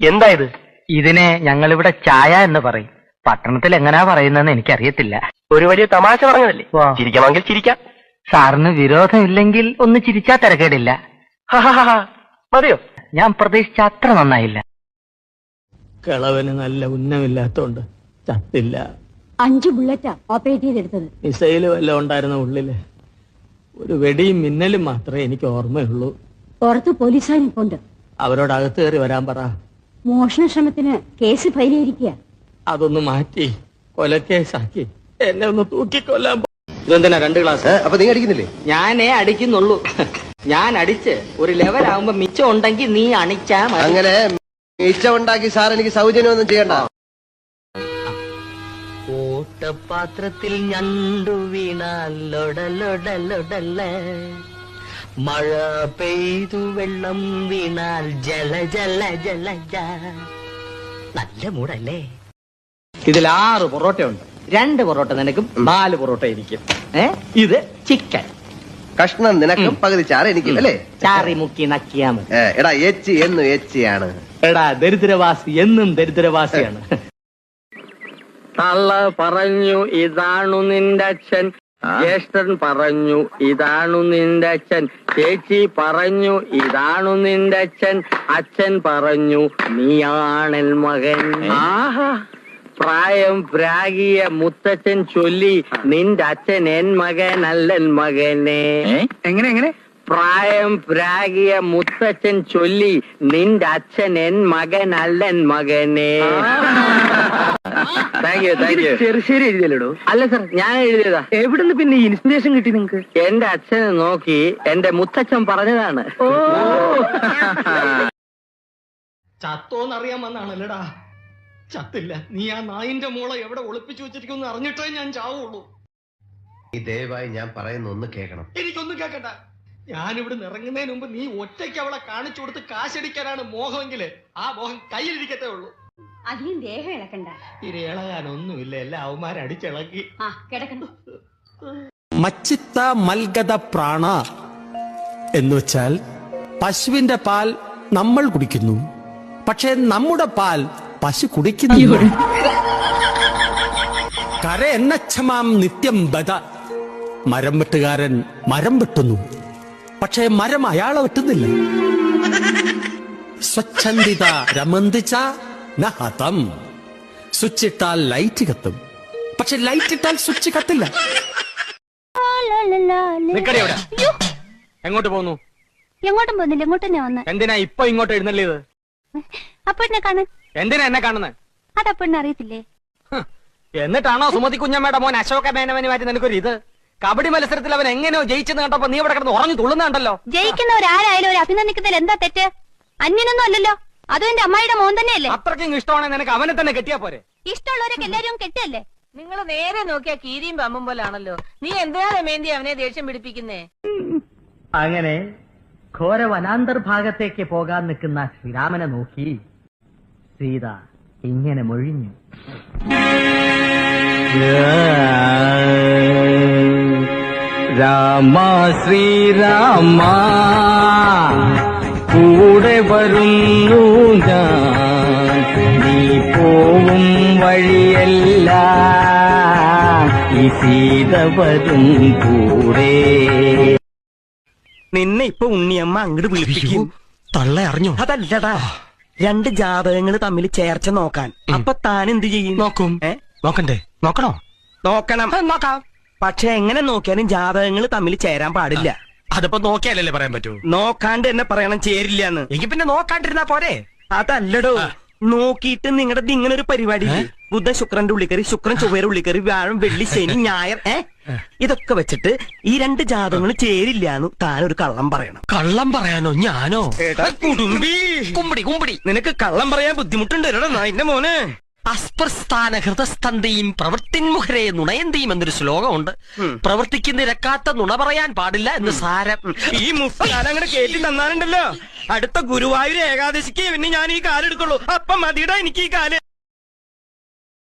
എന്താ ഇത്? ഇതിനെ ഞങ്ങളിവിടെ ചായ എന്ന് പറയും. പട്ടണത്തിൽ എങ്ങനാ പറയുന്നതെന്ന് എനിക്കറിയത്തില്ല. ഒരു വലിയ തമാശ പറഞ്ഞതല്ലേ? വാ. ചിരിക്കണമെങ്കിൽ ചിരിക്കാം. സാറിന് വിരോധമില്ലെങ്കിൽ ഒന്ന് ചിരിച്ചാ തിരക്കേടില്ല. മതിയോ? ഞാൻ പ്രതീക്ഷിച്ച അത്ര നന്നായില്ല. കിളവന് നല്ല ഉന്നമില്ലാത്തോണ്ട് ചത്തില്ല. അഞ്ച് ബുള്ളറ്റാ ഓപ്പറേറ്റ് ചെയ്തെടുത്തത്. മിസൈൽ വല്ലതും ഉണ്ടായിരുന്ന ഉള്ളിൽ. ഒരു വെടിയും മിന്നലും മാത്രമേ എനിക്ക് ഓർമ്മയുള്ളൂ. പുറത്ത് പോലീസുകാർ നിൽപ്പുണ്ട് അവരോട് അകത്ത് കയറി വരാൻ പറ. മോഷണ ശ്രമത്തിന് കേസ് ഫയൽ ചെയ്തിരിക്കുക അതൊന്ന് മാറ്റി കൊലക്കേസാക്കി. എന്നെ ഒന്ന് തൂക്കിക്കൊല്ലാൻ ഇതെന്തിനാ രണ്ട് ക്ലാസ് അപ്പൊ നീ അടിക്കുന്നില്ലേ? ഞാനേ അടിക്കുന്നുള്ളൂ. ഞാൻ അടിച്ച് ഒരു ലെവൽ ആവുമ്പോ മിച്ചം ഉണ്ടെങ്കിൽ നീ അണിച്ചാ മതി. അങ്ങനെ മിച്ചമുണ്ടാക്കി സാർ എനിക്ക് സൗജന്യമൊന്നും ചെയ്യണ്ട. ഓട്ടപാത്രത്തിൽ ഞണ്ടു വീണാൽ ലൊടലൊടലൊടല മഴ പെയ്തു വെള്ളം വീണാൽ ജല ജല ജല നല്ല മൂടല്ലേ? ഇതിൽ ആറ് പൊറോട്ട ഉണ്ട് രണ്ട് പൊറോട്ട നിനക്കും നാല് പൊറോട്ട എനിക്കും. ഏ? ഇത് ചിക്കൻ. കഷ്ണം നിനക്കും പകുതി ചാറ് എനിക്കും അല്ലേ? ചാറി മുക്കി നക്കിയാ മതി. എടാ എച്ച് എന്നും എച്ചിയാണ് എടാ ദരിദ്രവാസി എന്നും ദരിദ്രവാസിയാണ്. തള്ള പറഞ്ഞു ഇതാണു നിന്റെ അച്ഛൻ. ജ്യേഷ്ഠൻ പറഞ്ഞു ഇതാണു നിന്റെ അച്ഛൻ. ചേച്ചി പറഞ്ഞു ഇതാണു നിന്റെ അച്ഛൻ. അച്ഛൻ പറഞ്ഞു നീയാണൽ മകൻ. ആഹാ. പ്രായം പ്രാഗിയ മുത്തച്ഛൻ ചൊല്ലി നിന്റെ അച്ഛൻ എൻ മകൻ അല്ലൻ മകനെ. എങ്ങനെ എങ്ങനെ? പ്രായം പ്രാഗിയ മുത്തച്ഛൻ ചൊല്ലി നിന്റെ അച്ഛൻ എൻ മകൻ അല്ലൻ മകനെ. Thank you thank you Cherusseri എഴുതിയല്ലോ അല്ല സർ ഞാൻ എഴുതിയതാ. എവിടുന്ന് പിന്നെ ഇൻസ്പിറേഷൻ കിട്ടി നിങ്ങക്ക്? എന്റെ അച്ഛനെ നോക്കി എന്റെ മുത്തച്ഛൻ പറഞ്ഞതാണ്. ഓ. ചത്തോന്നറിയാൻ വന്നാണല്ലടാ ചത്തില്ല. നീ ആ നായിന്റെ മോളെ എവിടെ ഒളിപ്പിച്ചു വെച്ചിരിക്കുന്നു അറിഞ്ഞിട്ടേ ഞാൻ ചാവുള്ളൂ. നീ ദയവായി ഞാൻ പറയുന്ന ഒന്ന് കേൾക്കണം. എനിക്കൊന്നും കേക്കണ്ട ഞാനിവിടെ ഇറങ്ങുന്നതിന് മുമ്പ് നീ ഒറ്റയ്ക്ക് അവളെ കാണിച്ചു കൊടുത്ത് കാശടിക്കാനാണ് മോഹമെങ്കിൽ ആ മോഹം കയ്യിലിരിക്കത്തേ ഉള്ളൂ. അധികം ദേഹം ഇളക്കണ്ട. ഇനി ഇളകാനൊന്നുമില്ല എല്ലാ അവന്മാരടിച്ചിളക്കി ആ കിടക്കണ്ട. മച്ചിത്ത മൽഗത പ്രാണ എന്ന് വെച്ചാൽ പശുവിന്റെ പാൽ നമ്മൾ കുടിക്കുന്നു. പക്ഷേ നമ്മുടെ പാൽ പശു കുടിക്കുന്നു കര എന്നച്ഛമാം നിത്യം ബദ മരം വെട്ടുകാരൻ മരം വെട്ടുന്നു. പക്ഷേ മരം അയാളെ വെട്ടുന്നില്ല. സ്വച്ഛന്ദിത രമന്തിച്ച നഹതം. സ്വിച്ച് ഇട്ടാൽ ലൈറ്റ് കത്തും. പക്ഷെ ലൈറ്റ് ഇട്ടാൽ സ്വിച്ച് കത്തില്ല. എങ്ങോട്ട് പോന്നു? എങ്ങോട്ടും പോകുന്നില്ല എങ്ങോട്ട് തന്നെ വന്ന്. എന്തിനാ ഇപ്പൊ ഇങ്ങോട്ട് എഴുന്നള്ളിയത്? അപ്പൊ എന്നെ കാണു എന്തിനാ എന്നെ കാണുന്നത് അതപ്പൊ അറിയത്തില്ലേ? എന്നിട്ടാണോ സുമതി കുഞ്ഞമ്മയുടെ മോൻ അശോക മേനവന് മാറ്റി നിനക്കൊരു ഇത്? കബഡി മത്സരത്തിൽ അവൻ എങ്ങനെയോ ജയിച്ചെന്ന് കണ്ടപ്പോ നീ ഇവിടെ കിടന്ന് ഉറഞ്ഞു തുള്ളുന്നുണ്ടല്ലോ. ജയിക്കുന്നവരാരായാലും ഒരു അഭിനന്ദിക്കുന്നതിൽ എന്താ തെറ്റ്? അന്യനൊന്നും അല്ലല്ലോ. അതും എന്റെ അമ്മായിയുടെ മോൻ തന്നെയല്ലേ? അത്രയ്ക്കും ഇഷ്ടമാണെങ്കിൽ നിനക്ക് അവനെ തന്നെ കെട്ടിയാ പോരെ. ഇഷ്ടമുള്ളവരൊക്കെ എല്ലാരും കെട്ടിയല്ലേ നിങ്ങൾ നേരെ നോക്കിയാ കീരിയും പമ്പും പോലാണല്ലോ. നീ എന്തിനാ രമേന്തി അവനെ ദേഷ്യം പിടിപ്പിക്കുന്നേ? അങ്ങനെ ഘോര വനാന്തർഭാഗത്തേക്ക് പോകാൻ നിൽക്കുന്ന ശ്രീരാമനെ നോക്കി. സീത ഇങ്ങനെ മൊഴിഞ്ഞു. രാമ ശ്രീരാമ. കൂടെ വരുന്നു ഞാൻ. നീ പോവും വഴിയല്ല. ഈ സീത വരും കൂടെ. നിന്നെ ഇപ്പൊ ഉണ്ണിയമ്മ അങ്ങോട്ട് വിളിപ്പിക്കും. തള്ള അറിഞ്ഞോ? അതല്ലടാ. രണ്ട് ജാതകങ്ങൾ തമ്മിൽ ചേർച്ച നോക്കാൻ. അപ്പൊ താൻ എന്ത് ചെയ്യും? നോക്കും. ഏ? നോക്കണ്ടേ? നോക്കണോ? നോക്കണം. നോക്കാം. പക്ഷെ എങ്ങനെ നോക്കിയാലും ജാതകങ്ങൾ തമ്മിൽ ചേരാൻ പാടില്ല. അതിപ്പോ നോക്കിയാലല്ലേ പറയാൻ പറ്റൂ? നോക്കാണ്ട് എന്നെ പറയണം ചേരില്ലാന്ന്. എങ്കിൽ പിന്നെ നോക്കാണ്ടിരുന്നാ പോരെ? അതല്ലടോ. നോക്കിയിട്ട് നിങ്ങളുടെ ഇങ്ങനെ ഒരു പരിപാടി? ബുധൻ ശുക്രന്റെ ഉള്ളിക്കറി ശുക്രൻ ചൊവ്വയുടെ ഉള്ളിക്കറി വ്യാഴം വെള്ളി ശനി ഞായർ ഏ? ഇതൊക്കെ വെച്ചിട്ട് ഈ രണ്ട് ജാതകങ്ങൾ ചേരില്ലാന്ന് താനൊരു കള്ളം പറയണം. കള്ളം പറയാനോ? ഞാനോ? കുടുംബി. കുമ്പടി കുമ്പടി. നിനക്ക് കള്ളം പറയാൻ ബുദ്ധിമുട്ടുണ്ട്. എടാ നായിന്റെ മോനെ. അസ്പ്രസ്ഥാന ഹൃദസ്തന്തയും പ്രവൃത്തിൻമുഖരെ നുണയന്തിയും എന്നൊരു ശ്ലോകമുണ്ട്. പ്രവർത്തിക്ക് നിരക്കാത്ത നുണ പറയാൻ പാടില്ല എന്ന് സാരം. ഈ മുസ്കാലം അങ്ങനെ കേട്ടി തന്നാലുണ്ടല്ലോ. അടുത്ത ഗുരുവായൂർ ഏകാദശിക്ക് പിന്നെ ഞാൻ ഈ കാലെടുക്കുള്ളൂ. അപ്പം മതിയുടെ എനിക്ക് ഈ കാൽ.